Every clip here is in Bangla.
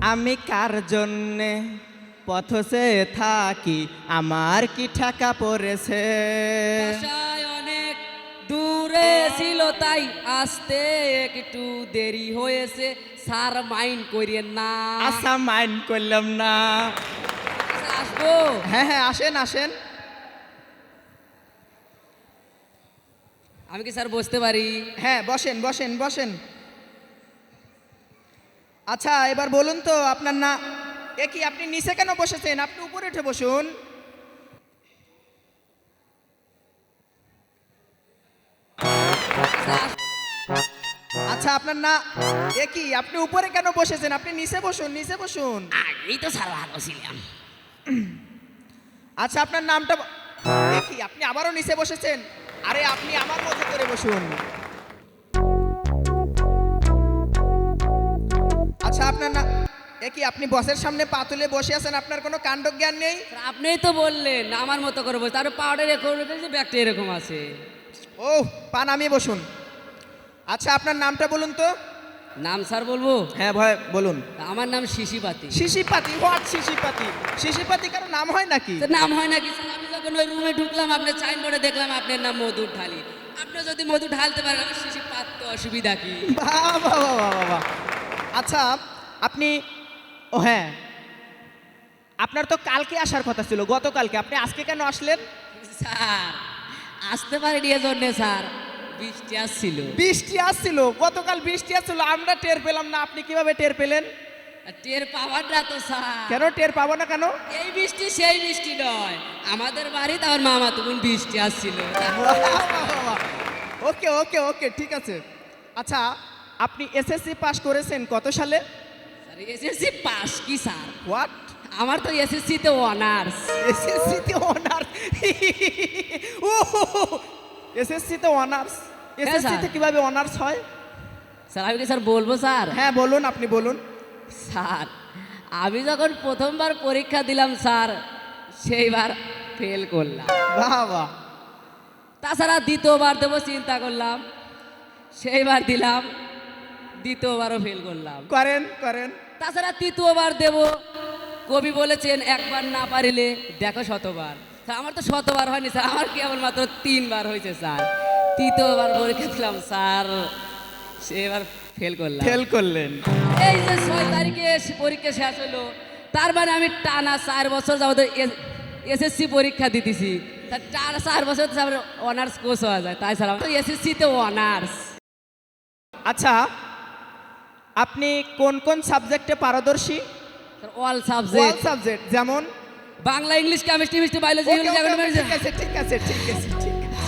আমি কার জন্যে পথসে থাকি? আমার কি ঠাকা পড়েছে? অনেক দূরে ছিল তাই আসতে একটু দেরি হয়েছে। স্যার মাইন্ড করিয়ে না। আশা মাইন্ড করলাম না। আচ্ছা, আসব? হ্যাঁ হ্যাঁ আসেন আসেন। আমি কি স্যার বসতে পারি? হ্যাঁ বসেন বসেন বসেন। আচ্ছা এবার বলুন তো আপনার না এ কি আপনি নিচে কেন বসেছেন? আপনি উপরে উঠে বসুন। আচ্ছা আপনার না এ কি আপনি উপরে কেন বসেছেন? আপনি নিচে বসুন নিচে বসুন। আগেই তো স্যার ভালো ছিলাম। আচ্ছা আপনার নামটা কি আপনি আবারও নিচে বসেছেন? আরে আপনি আমার মতো করে বসুন। কি আপনি বসের সামনে পা তুলে বসে আছেন? আপনার কোনো কাণ্ড জ্ঞান নেই আপনিই তো বললেন আমার মতো করে বসে। তার পাউডার যে ব্যাগটা এরকম আছে। ও পা নামিয়ে বসুন। আচ্ছা আপনার নামটা বলুন তো। নাম স্যার বলব? হ্যাঁ ভয় বলুন। আমার নাম শিশিপাতি। শিশিপাতি হোয়াট শিশিপাতি? শিশিপাতি কারও নাম হয় নাকি? নাম হয় নাকি? স্যার আমি যখন ওই রুমে ঢুকলাম আপনার সাইনবোর্ডে দেখলাম আপনার নাম মধু ঢালি। আপনি যদি মধু ঢালতে পারেন আমার শিশি পাততে অসুবিধা কি? বাহ, বাহ, বাহ। আচ্ছা আপনি ও হ্যাঁ। আপনার তো কালকে আসার কথা ছিল গতকালকে। আপনি আজকে কেন আসলেন? স্যার আসতে পারিনি এজন্য স্যার। বৃষ্টি আসছিল। বৃষ্টি আসছিল গতকাল বৃষ্টি আসছিল আমরা টের পেলাম না। আপনি কীভাবে টের পেলেন? টের পাওয়ার না তো স্যার। কেন টের পাবো না কেন? এই বৃষ্টি সেই বৃষ্টি নয়। আমাদের বাড়িতে আমার মামা তখন বৃষ্টি আসছিল। ওকে ওকে ওকে ঠিক আছে। আচ্ছা আপনি এসএসসি পাস করেছেন কত সালে? এসএসসি পাস কি স্যার হোয়াট আমার তো এসএসসিতে অনার্স এসএসসিতে অনার্স ও এসএসসিতে অনার্স এসএসসিতে স্যার। কীভাবে অনার্স হয়? স্যার আমি কি স্যার বলব স্যার হ্যাঁ বলুন আপনি বলুন। স্যার আমি যখন প্রথমবার পরীক্ষা দিলাম স্যার সেইবার ফেল করলাম। বাবা। তাছাড়া দ্বিতীয়বার দেবো চিন্তা করলাম। সেইবার দিলাম। দ্বিতীয়বারও ফেল করলাম। করেন করেন। তাছাড়া তৃতীয়বার দেব। কবি বলেছেন একবার না পারিলে দেখো শতবার। আমার তো শতবার হয়নি স্যার আমার কেবলমাত্র তিনবার হয়েছে স্যার। তৃতীয়বার পরীক্ষা দিলাম স্যার। সেবার ফেল করলাম। ফেল করলেন। এই যে ছয় তারিখে এস- পরীক্ষা শেষ হলো তার মানে আমি টানা চার বছর যাবত এসএসসি পরীক্ষা দিতেছি। তা টানা চার বছর অনার্স কোর্স হয়ে যায়। তাই স্যার আমার এসএসসিতে অনার্স আচ্ছা আপনি কোন কোন সাবজেক্টে পারদর্শী? অল সাবজেক্ট সাবজেক্ট যেমন? বাংলা ইংলিশ কেমিস্ট্রি মিস্ট্রি বায়োলজি ঠিক আছে ঠিক আছে ঠিক আছে ঠিক আছে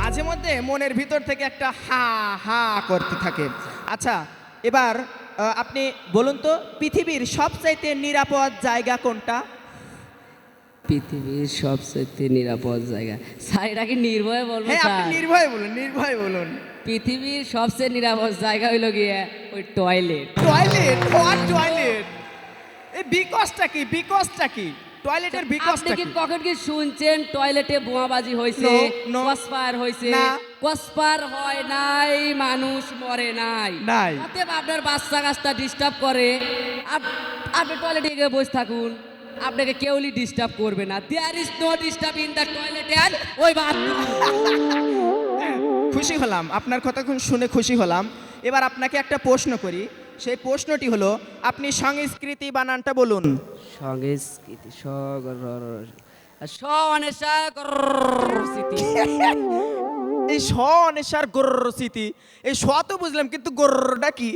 মাঝে মধ্যে মনের ভিতর থেকে একটা হা হা করতে থাকে। আচ্ছা এবার আপনি বলুন তো পৃথিবীর সবচাইতে নিরাপদ জায়গা কোনটা? পৃথিবীর সবচেয়ে নিরাপদ জায়গা। স্যার এটা কি নির্ভয়ে বলব হ্যাঁ নির্ভয় বলুন নির্ভয় বলুন। পৃথিবীর সবচেয়ে নিরাপদ জায়গা হইল গিয়ে ওই টয়লেট। টয়লেট হোয়াট টয়লেট এই বিকজটা কি বিকজটা কি? টয়লেটের বিকজটা কি কি? কখন কি শুনছেন টয়লেটে বোমাবাজি no. কসপার হয়েছে? না। কসপার হয় নাই মানুষ মরে নাই। নাই। অতএব আপনার বাচ্চা কাচ্চা ডিস্টার্ব করে। আপ- আপনি টয়লেটে গিয়ে বসে থাকুন। আপনাকে কেউলি ডিস্টার্ব করবে না। There is no disturb in the toilet and ওই খুশি হলাম আপনার কথা শুনে খুশি হলাম। এবার আপনাকে একটা প্রশ্ন করি সেই প্রশ্নটি হলো আপনি সংস্কৃতি বানানটা বলুন। সংস্কৃতি এই স অনেশার গর্র স্মৃতি এই স তো বুঝলাম কিন্তু গর্রটা কি?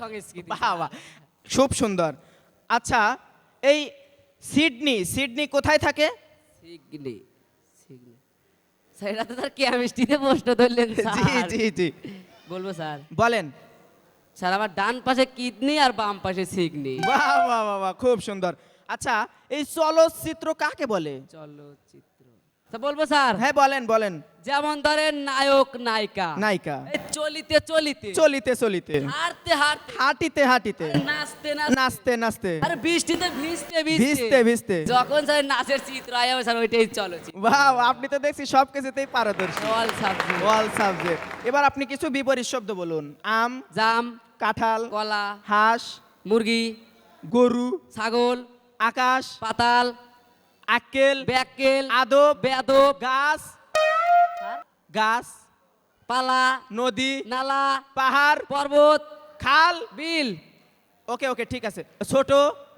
সংস্কৃতি। বাবা খুব সুন্দর। আচ্ছা এই সিডনি সিডনি কোথায় থাকে? Sydney Sydney. স্যার এটা তো স্যার কেমিস্ট্রিতে প্রশ্ন ধরলেন জি জি জি। বলব স্যার। বলেন। স্যার আমার ডান পাশে কিডনি আর বাম পাশে সিডনি। বাহ বাহ বাহ বাহ খুব সুন্দর। আচ্ছা এই চলচ্চিত্র কাকে বলে? চলচ্চিত্র তা বলব স্যার? হ্যাঁ বলেন বলেন। যেমন ধরেন নায়ক নায়িকা। নায়িকা। চলিতে চলিতে। চলিতে চলিতে। হাঁটতে হাঁটতে। হাঁটিতে হাঁটিতে। নাচতে নাচতে। নাচতে আরে বৃষ্টিতে ভিজতে ভিজতে। ভিজতে যখন স্যার নাচের চিত্র আয় স্যার ওইটাই চলো বাহ আপনি তো দেখছি সব কিছুতেই পারদর্শী। অল সাবজেক্ট অল সাবজেক্ট এবার আপনি কিছু বিপরীত শব্দ বলুন। আম জাম কাঁঠাল কলা হাঁস মুরগি গরু ছাগল আকাশ পাতাল আক্কেল ব্যাকেল আদব বেদব গাছ গাছ পালা নদী নালা পাহাড় পর্বত খাল বিল। ওকে ওকে ঠিক আছে। ছোট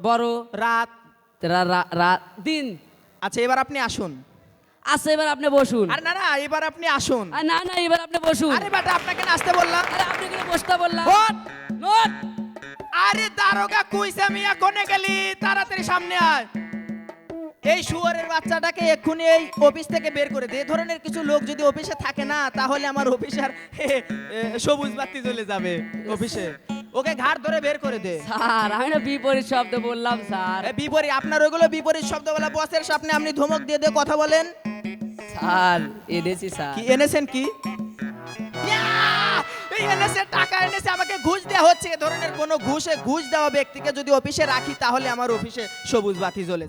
বড় রাত দিন। আচ্ছা এবার আপনি আসুন। আচ্ছা এবার আপনি বসুন। আরে না না এবার আপনি আসুন। আর না না এবার আপনি বসুন। আরে বেটা আপনাকে নাচতে বললাম। আরে আপনি কিন্তু বসতে বললাম। ওঠ! নোট আরে দারোগা কুইসা মিয়া কোনে গেলি। তাড়াতাড়ি সামনে আয়। এই শুয়ারের বাচ্চাটাকে এক্ষুনি এই অফিস থেকে বের করে দে। ধরনের কিছু লোক যদি অফিসে থাকে না তাহলে আমার অফিসে আর সবুজ বাতি জ্বলে যাবে অফিসে। ওকে ঘাট ধরে বের করে দে। স্যার আমি না বিপরীত শব্দ বললাম স্যার। বিপরীত আপনার ওইগুলো বিপরীত শব্দ বলা বসের সামনে আপনি ধমক দিয়ে দিয়ে কথা বলেন। স্যার এনেছি স্যার। কি এনেছেন কি? এনেছে টাকা এনেছে আমাকে ঘুষ দেওয়া হচ্ছে। এ ধরনের কোনো ঘুষে ঘুষ দেওয়া ব্যক্তিকে যদি অফিসে রাখি তাহলে আমার অফিসে সবুজ বাতি জ্বলে।